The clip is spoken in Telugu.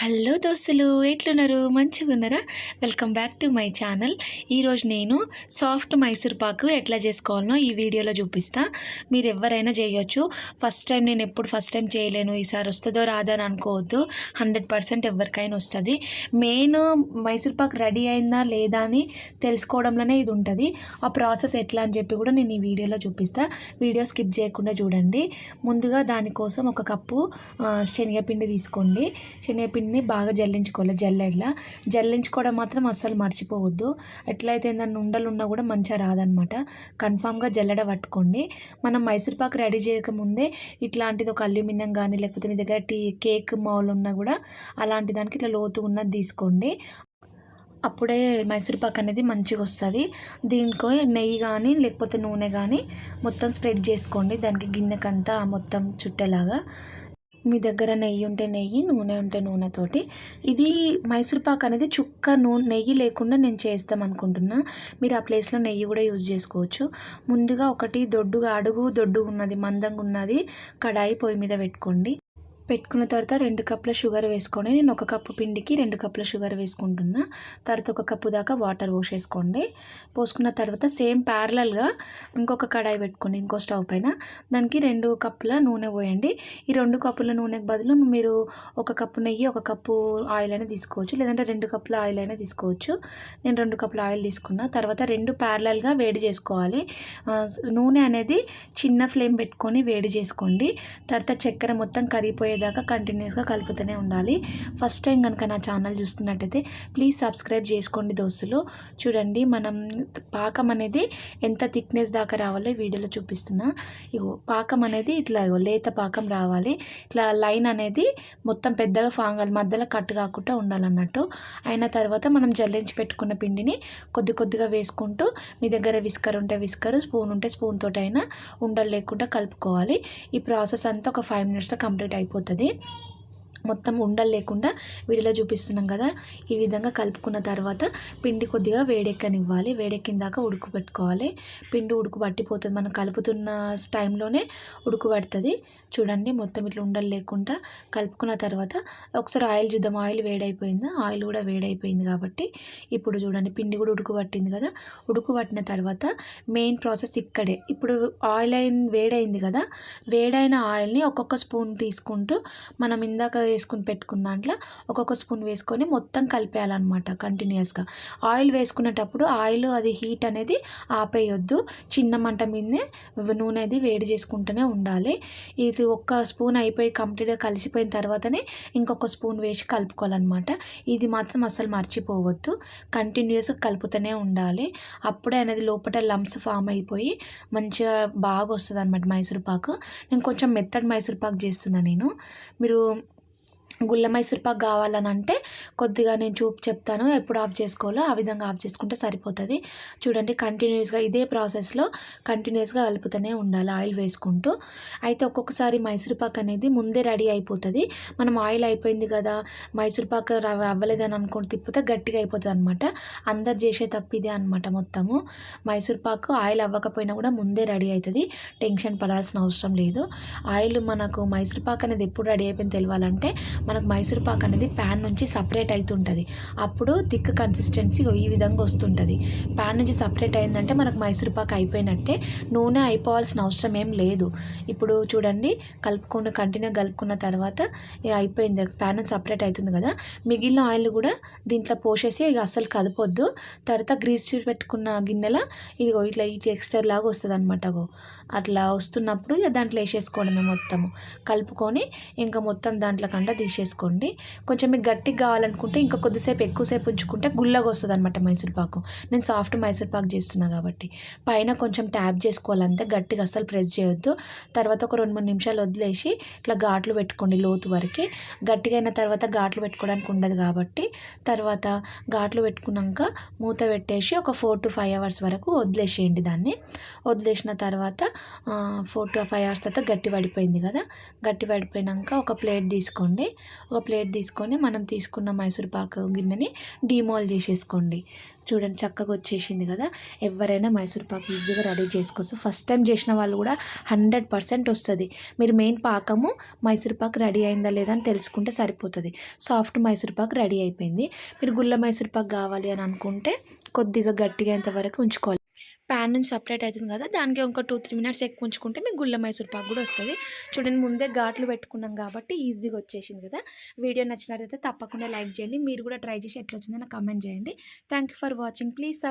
హలో దోస్తులు ఎట్లున్నారు? మంచిగా ఉన్నారా welcome back to my channel. ఈరోజు నేను సాఫ్ట్ మైసూర్ పాకు ఎట్లా చేసుకోవాలనో ఈ వీడియోలో చూపిస్తా. మీరు ఎవరైనా చేయొచ్చు. ఫస్ట్ టైం నేను ఎప్పుడు ఫస్ట్ టైం చేయలేను. ఈసారి వస్తుందో రాదా అని అనుకోవద్దు. హండ్రెడ్ పర్సెంట్ ఎవరికైనా వస్తుంది. మెయిన్ మైసూర్ పాక్ రెడీ అయిందా లేదా అని తెలుసుకోవడంలోనే ఇది ఉంటుంది. ఆ ప్రాసెస్ ఎట్లా అని చెప్పి కూడా నేను ఈ వీడియోలో చూపిస్తా. వీడియో స్కిప్ చేయకుండా చూడండి. ముందుగా దానికోసం ఒక కప్పు శనగపిండి తీసుకోండి. శనగపిండి అన్నీ బాగా జల్లించుకోవాలి జల్లెడ్లా. జల్లించుకోవడం మాత్రం అస్సలు మర్చిపోవద్దు. ఎట్లయితే దాన్ని ఉండలు ఉన్నా కూడా మంచిగా రాదనమాట. కన్ఫామ్గా జల్లెడ పట్టుకోండి. మనం మైసూర్ పాక్ రెడీ చేయకముందే ఇట్లాంటిది ఒక అల్యూమినియం కానీ లేకపోతే మీ దగ్గర టీ కేక్ మౌల్ ఉన్నా కూడా అలాంటి దానికి ఇట్లా లోతు ఉన్నది తీసుకోండి. అప్పుడే మైసూర్ పాక్ అనేది మంచిగా వస్తుంది. దీనికో నెయ్యి కానీ లేకపోతే నూనె కానీ మొత్తం స్ప్రెడ్ చేసుకోండి. దానికి గిన్నెకంతా మొత్తం చుట్టేలాగా. మీ దగ్గర నెయ్యి ఉంటే నెయ్యి నూనె ఉంటే నూనెతోటి. ఇది మైసూర్ పాక్ అనేది చుక్క నూనె నెయ్యి లేకుండా నేను చేస్తాం అనుకుంటున్నా. మీరు ఆ ప్లేస్లో నెయ్యి కూడా యూజ్ చేసుకోవచ్చు. ముందుగా ఒకటి దొడ్డుగా అడుగు దొడ్డుగా ఉన్నది మందంగా ఉన్నది కడాయి పొయ్యి మీద పెట్టుకోండి. పెట్టుకున్న తర్వాత రెండు కప్పుల షుగర్ వేసుకొని నేను ఒక కప్పు పిండికి రెండు కప్పుల షుగర్ వేసుకుంటున్నా. తర్వాత ఒక కప్పు దాకా వాటర్ పోసేసుకోండి. పోసుకున్న తర్వాత సేమ్ ప్యారలల్గా ఇంకొక కడాయి పెట్టుకోండి ఇంకో స్టవ్ పైన. దానికి రెండు కప్పుల నూనె పోయండి. ఈ రెండు కప్పుల నూనెకి బదులు మీరు ఒక కప్పు నెయ్యి ఒక కప్పు ఆయిల్ అయినా తీసుకోవచ్చు. లేదంటే రెండు కప్పుల ఆయిల్ అయినా తీసుకోవచ్చు. నేను రెండు కప్పుల ఆయిల్ తీసుకున్నా. తర్వాత రెండు ప్యారలల్గా వేడి చేసుకోవాలి. నూనె అనేది చిన్న ఫ్లేమ్ పెట్టుకొని వేడి చేసుకోండి. తర్వాత చక్కెర మొత్తం కరిగిపోయేదాకా కంటిన్యూస్గా కలుపుతూనే ఉండాలి. ఫస్ట్ టైం కనుక నా ఛానల్ చూస్తున్నట్టయితే ప్లీజ్ సబ్స్క్రైబ్ చేసుకోండి దోస్తులు. చూడండి మనం పాకం అనేది ఎంత థిక్నెస్ దాకా రావాలో వీడియోలో చూపిస్తున్నా. ఇగో పాకం అనేది ఇట్లా ఇగో లేత పాకం రావాలి. ఇట్లా లైన్ అనేది మొత్తం పెద్దగా ఫాంగల్ మధ్యలో కట్ కాకుండా ఉండాలన్నట్టు. అయిన తర్వాత మనం జల్లించి పెట్టుకున్న పిండిని కొద్ది కొద్దిగా వేసుకుంటూ మీ దగ్గర విస్కర్ ఉంటే విస్కర్ స్పూన్ ఉంటే స్పూన్ తోటైనా ఉండలు లేకుండా కలుపుకోవాలి. ఈ ప్రాసెస్ అంతా ఒక ఫైవ్ మినిట్స్లో కంప్లీట్ అయిపోతుంది. సరిపోతుంది మొత్తం ఉండలు లేకుండా వీడియోలో చూపిస్తున్నాం కదా. ఈ విధంగా కలుపుకున్న తర్వాత పిండి కొద్దిగా వేడెక్కనివ్వాలి. వేడెక్కిన దాకా ఉడుకు పెట్టుకోవాలి. పిండి ఉడుకు పట్టిపోతుంది. మనం కలుపుతున్న టైంలోనే ఉడుకు పడుతుంది. చూడండి మొత్తం ఇట్లా ఉండలు లేకుండా కలుపుకున్న తర్వాత ఒకసారి ఆయిల్ చూద్దాం. ఆయిల్ వేడైపోయిందా? ఆయిల్ కూడా వేడైపోయింది కాబట్టి ఇప్పుడు చూడండి పిండి కూడా ఉడుకు పట్టింది కదా. ఉడుకు పట్టిన తర్వాత మెయిన్ ప్రాసెస్ ఇక్కడే. ఇప్పుడు ఆయిల్ అయిన వేడైంది కదా. వేడైన ఆయిల్ని ఒక్కొక్క స్పూన్ తీసుకుంటూ మనం ఇందాక వేసుకుని పెట్టుకున్న దాంట్లో ఒక్కొక్క స్పూన్ వేసుకొని మొత్తం కలిపేయాలన్నమాట కంటిన్యూస్గా ఆయిల్ వేసుకునేటప్పుడు ఆయిల్ అది హీట్ అనేది ఆపేయొద్దు. చిన్న మంట మీదనే నూనె అది వేడి చేసుకుంటూనే ఉండాలి. ఇది ఒక్క స్పూన్ అయిపోయి కంప్లీట్గా కలిసిపోయిన తర్వాతనే ఇంకొక స్పూన్ వేసి కలుపుకోవాలన్నమాట. ఇది మాత్రం అసలు మర్చిపోవద్దు. కంటిన్యూస్గా కలుపుతూనే ఉండాలి. అప్పుడే అనేది లోపల లంప్స్ ఫామ్ అయిపోయి మంచిగా బాగా వస్తుంది అనమాట మైసూర్ పాకు. నేను కొంచెం మెత్తడి మైసూర్ పాక్ చేస్తున్నా నేను. మీరు గుల్ల మైసూర్ పాక్ కావాలని అంటే కొద్దిగా నేను చూపు చెప్తాను ఎప్పుడు ఆఫ్ చేసుకోవాలో ఆ విధంగా ఆఫ్ చేసుకుంటే సరిపోతుంది. చూడండి కంటిన్యూస్గా ఇదే ప్రాసెస్లో కంటిన్యూస్గా కలుపుతూనే ఉండాలి ఆయిల్ వేసుకుంటూ. అయితే ఒక్కొక్కసారి మైసూర్ పాక్ అనేది ముందే రెడీ అయిపోతుంది. మనం ఆయిల్ అయిపోయింది కదా మైసూర్పాకు అవ్వలేదని అనుకుని తిప్పితే గట్టిగా అయిపోతుంది అనమాట అందరు చేసే తప్పు ఇదే అనమాట మొత్తము. మైసూర్పాకు ఆయిల్ అవ్వకపోయినా కూడా ముందే రెడీ అవుతుంది టెన్షన్ పడాల్సిన అవసరం లేదు. ఆయిల్ మనకు మైసూర్పాకు అనేది ఎప్పుడు రెడీ అయిపోయింది తెలియాలంటే మనకు మైసూర్ పాక్ అనేది ప్యాన్ నుంచి సపరేట్ అవుతుంటుంది అప్పుడు థిక్ కన్సిస్టెన్సీ ఈ విధంగా వస్తుంటుంది. ప్యాన్ నుంచి సపరేట్ అయిందంటే మనకు మైసూర్ పాక్ అయిపోయినట్టే నూనె అయిపోవాల్సిన అవసరం ఏం లేదు. ఇప్పుడు చూడండి కలుపుకున్న కంటిన్యూ కలుపుకున్న తర్వాత ఇక అయిపోయింది. ప్యాన్ నుంచి సపరేట్ అవుతుంది కదా. మిగిలిన ఆయిల్ కూడా దీంట్లో పోసేసి ఇక అస్సలు కదపొద్దు. తర్వాత గ్రీస్ పెట్టుకున్న గిన్నెల ఇదిగో ఇట్లా ఈ ఎక్స్టర్ లాగా వస్తుంది అనమాట అట్లా వస్తున్నప్పుడు ఇక దాంట్లో వేసేసుకోవడమే మొత్తము. కలుపుకొని ఇంకా మొత్తం దాంట్లో కంట చేసుకోండి. కొంచెం మీకు గట్టిగా కావాలనుకుంటే ఇంకా కొద్దిసేపు ఎక్కువసేపు ఉంచుకుంటే గుల్లగా వస్తుంది అనమాట మైసూర్ పాకు. నేను సాఫ్ట్ మైసూర్పాకు చేస్తున్నా కాబట్టి. పైన కొంచెం ట్యాప్ చేసుకోవాలంతే గట్టిగా అస్సలు ప్రెస్ చేయొద్దు. తర్వాత ఒక రెండు మూడు నిమిషాలు వదిలేసి ఇట్లా ఘాట్లు పెట్టుకోండి లోతు వరకు. గట్టిగా అయిన తర్వాత ఘాట్లు పెట్టుకోవడానికి ఉండదు కాబట్టి. తర్వాత ఘాట్లు పెట్టుకున్నాక మూత పెట్టేసి ఒక ఫోర్ టు ఫైవ్ అవర్స్ వరకు వదిలేసేయండి దాన్ని. వదిలేసిన తర్వాత ఫోర్ టు ఫైవ్ అవర్స్ తర్వాత గట్టి పడిపోయింది కదా. గట్టి పడిపోయినాక ఒక ప్లేట్ తీసుకోండి. ఒక ప్లేట్ తీసుకొని మనం తీసుకున్న మైసూర్ పాకు గిన్నెని డిమాల్ చేసేసుకోండి. చూడండి చక్కగా వచ్చేసింది కదా. ఎవరైనా మైసూర్ పాక్ ఈజీగా రెడీ చేసుకోవచ్చు. ఫస్ట్ టైం చేసిన వాళ్ళు కూడా హండ్రెడ్ పర్సెంట్ వస్తుంది. మీరు మెయిన్ పాకము మైసూర్ పాక్ రెడీ అయిందా లేదా అని తెలుసుకుంటే సరిపోతుంది. సాఫ్ట్ మైసూర్ పాక్ రెడీ అయిపోయింది. మీరు గుల్ల మైసూర్ పాక్ కావాలి అని అనుకుంటే కొద్దిగా గట్టిగా అయ్యేంత వరకు ఉంచుకోవాలి. ప్యాన్ నుంచి సపరేట్ అవుతుంది కదా దానికి ఒక టూ త్రీ మినిట్స్ ఎక్కువ ఉంచుకుంటే మీకు గుల్ల మైసూర్ పాక్ కూడా వస్తుంది. చూడండి ముందే ఘాట్లు పెట్టుకున్నాం కాబట్టి ఈజీగా వచ్చేసింది కదా. వీడియో నచ్చినట్లయితే తప్పకుండా లైక్ చేయండి. మీరు కూడా ట్రై చేసి ఎట్లా వచ్చిందో నాకు కమెంట్ చేయండి. Thank you for watching please